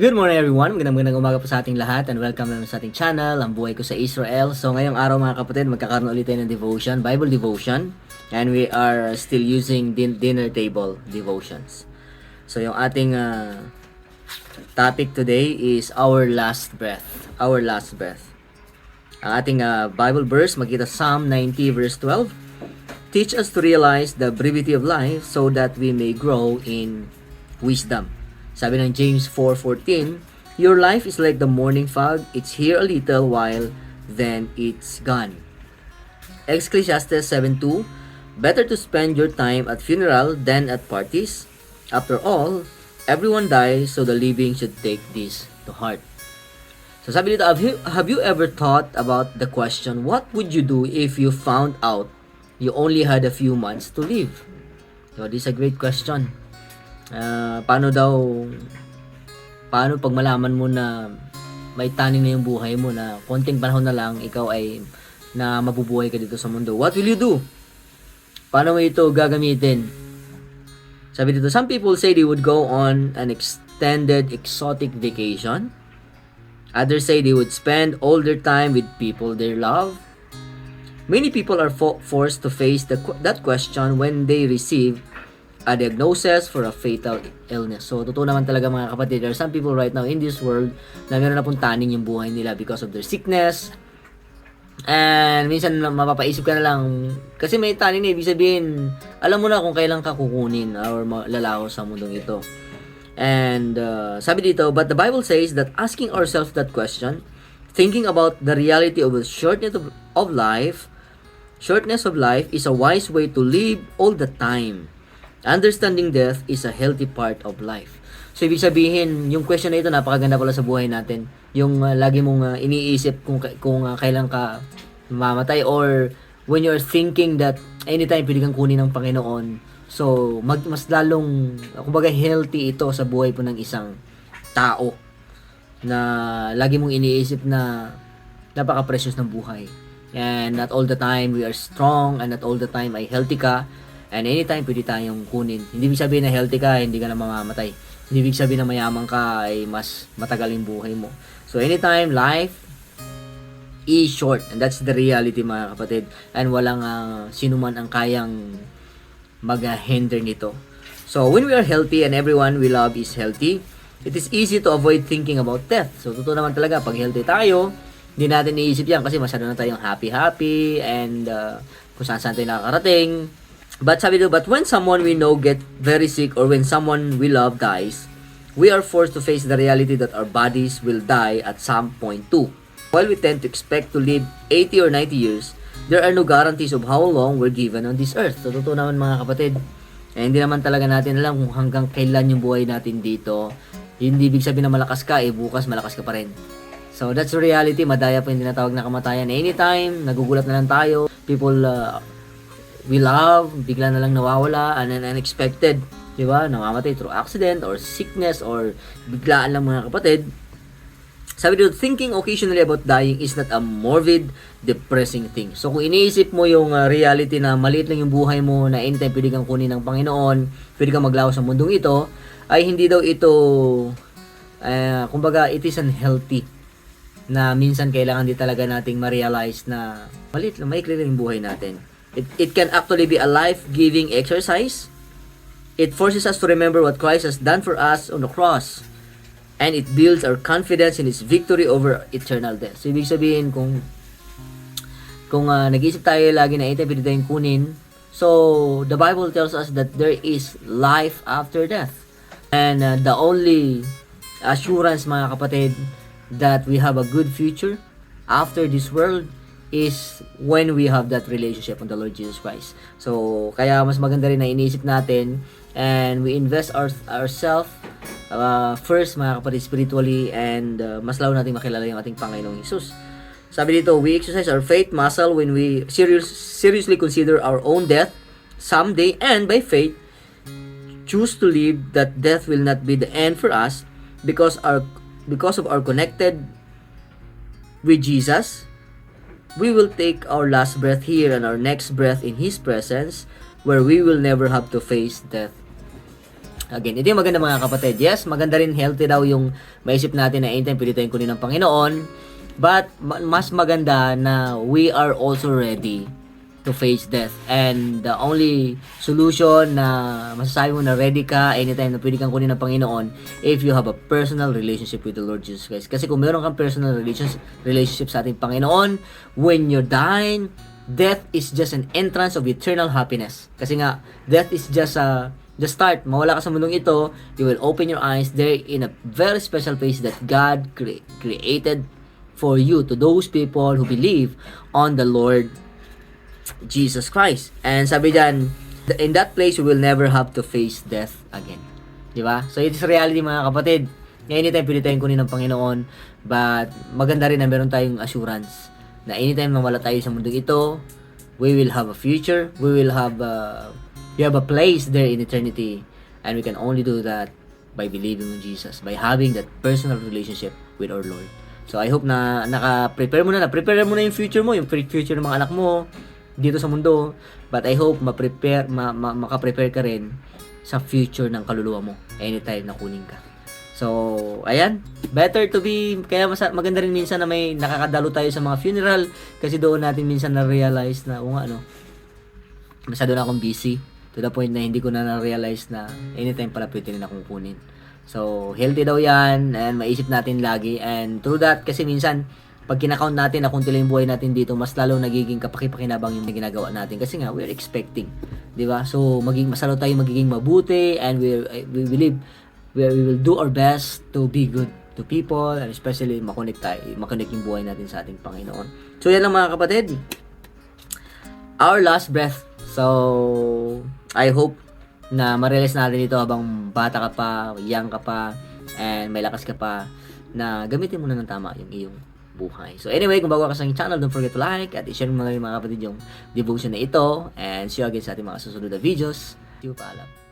Good morning everyone, magandang magandang umaga po sa ating lahat and welcome naman sa ating channel, ang buhay ko sa Israel. So ngayong araw mga kapatid, magkakaroon ulit tayo ng devotion, Bible devotion. And we are still using din- dinner table devotions. So yung ating uh, topic today is our last breath. Our last breath. Ang ating uh, Bible verse, makita Psalm 90 verse 12. Teach us to realize the brevity of life so that we may grow in wisdom. Sabi ng James 4.14, Your life is like the morning fog. It's here a little while, then it's gone. Ecclesiastes 7.2, Better to spend your time at funeral than at parties. After all, everyone dies, so the living should take this to heart. So sabi dito, have you, have you ever thought about the question, what would you do if you found out you only had a few months to live? So this is a great question. Ah, paano daw, paano pag malaman mo na may taning na yung buhay mo na konting panahon na lang ikaw ay na mabubuhay ka dito sa mundo. What will you do? Paano mo ito gagamitin? Sabi dito, some people say they would go on an extended exotic vacation. Others say they would spend all their time with people they love. Many people are fo- forced to face the, that question when they receive a diagnosis for a fatal illness. So, totoo naman talaga mga kapatid, there are some people right now in this world na meron na pong taning yung buhay nila because of their sickness. And minsan mapapaisip ka na lang, kasi may taning na sabihin, alam mo na kung kailan ka kukunin or lalaho sa mundong ito. And uh, sabi dito, but the Bible says that asking ourselves that question, thinking about the reality of the shortness of life, shortness of life is a wise way to live all the time. Understanding death is a healthy part of life. So, ibig sabihin, yung question na ito, napakaganda pala sa buhay natin. Yung uh, lagi mong uh, iniisip kung, kung uh, kailan ka mamatay or when you're thinking that anytime pwede kang kunin ng Panginoon. So, mag, mas lalong, kumbaga healthy ito sa buhay po ng isang tao na lagi mong iniisip na napaka-precious ng buhay. And not all the time we are strong and not all the time ay healthy ka. And anytime pwede tayong kunin. Hindi ibig sabihin na healthy ka, hindi ka na mamamatay. Hindi ibig sabihin na mayaman ka ay mas matagal yung buhay mo. So anytime, life is short. And that's the reality mga kapatid. And walang uh, sino man ang kayang mag-hinder nito. So when we are healthy and everyone we love is healthy, it is easy to avoid thinking about death. So totoo naman talaga, pag healthy tayo, hindi natin iisip yan kasi masyado na tayong happy-happy and uh, kung saan saan tayo nakakarating. But sabi dito, but when someone we know get very sick or when someone we love dies, we are forced to face the reality that our bodies will die at some point too. While we tend to expect to live 80 or 90 years, there are no guarantees of how long we're given on this earth. So, totoo naman mga kapatid, eh, hindi naman talaga natin alam kung hanggang kailan yung buhay natin dito. Hindi ibig sabihin na malakas ka, eh bukas malakas ka pa rin. So that's the reality, madaya pa yung tinatawag na kamatayan. Anytime, nagugulat na lang tayo. People uh, we love, bigla na lang nawawala, and then unexpected. Di ba? Namamatay through accident or sickness or biglaan lang mga kapatid. Sabi dito, thinking occasionally about dying is not a morbid, depressing thing. So kung iniisip mo yung uh, reality na maliit lang yung buhay mo, na anytime pwede kang kunin ng Panginoon, pwede kang maglaho sa mundong ito, ay hindi daw ito, uh, kumbaga, it is unhealthy na minsan kailangan di talaga nating ma-realize na maliit lang, maikli lang yung buhay natin. It, it can actually be a life-giving exercise. It forces us to remember what Christ has done for us on the cross. And it builds our confidence in His victory over eternal death. So, ibig sabihin, kung kung uh, nag-iisip tayo lagi na ito, pwede tayong kunin. So, the Bible tells us that there is life after death. And uh, the only assurance, mga kapatid, that we have a good future after this world is when we have that relationship with the Lord Jesus Christ. So, kaya mas maganda rin na iniisip natin and we invest our ourselves uh, first mga kapatid spiritually and uh, mas lalo natin makilala yung ating Panginoong Jesus. Sabi dito, we exercise our faith muscle when we serious, seriously consider our own death someday and by faith choose to live that death will not be the end for us because our because of our connected with Jesus we will take our last breath here and our next breath in his presence where we will never have to face death Again, ito yung maganda mga kapatid. Yes, maganda rin healthy daw yung maisip natin na anytime pwede tayong kunin ng Panginoon. But, ma- mas maganda na we are also ready to face death. And the only solution na masasabi mo na ready ka anytime na pwede kang kunin ng Panginoon if you have a personal relationship with the Lord Jesus Christ. Kasi kung meron kang personal relationship, sa ating Panginoon, when you're dying, death is just an entrance of eternal happiness. Kasi nga, death is just a the start. Mawala ka sa mundong ito, you will open your eyes there in a very special place that God cre- created for you to those people who believe on the Lord Jesus Christ. And sabi dyan, in that place, you will never have to face death again. Di ba? So, it is reality mga kapatid. Anytime pwede tayong kunin ng Panginoon, but maganda rin na meron tayong assurance na anytime na wala tayo sa mundong ito, we will have a future, we will have a, we have a place there in eternity, and we can only do that by believing in Jesus, by having that personal relationship with our Lord. So I hope na naka-prepare mo na, na-prepare mo na yung future mo, yung future ng mga anak mo dito sa mundo. But I hope ma-prepare, ma, ma, maka-prepare ka rin sa future ng kaluluwa mo anytime na kunin ka. So, ayan. Better to be, kaya mas, maganda rin minsan na may nakakadalo tayo sa mga funeral kasi doon natin minsan na-realize na, nga, ano, masyado na akong busy to the point na hindi ko na na-realize na anytime pala pwede rin akong kunin. So, healthy daw yan and maisip natin lagi and through that kasi minsan pag kinakount natin na kung tila yung buhay natin dito, mas lalo nagiging kapaki-pakinabang yung ginagawa natin kasi nga we're expecting, 'di ba? So, maging mas lalo tayo magiging mabuti and we we believe we, we will do our best to be good to people and especially makonek tayo, makonek yung buhay natin sa ating Panginoon. So, yan lang mga kapatid our last breath. So, I hope na ma-realize natin ito habang bata ka pa, young ka pa, and may lakas ka pa, na gamitin mo na ng tama yung iyong buhay. So anyway, kung bago ka sa aking channel, don't forget to like at i-share mo rin mga kapatid yung devotion na ito and see you again sa ating mga susunod na videos. See you, paalam.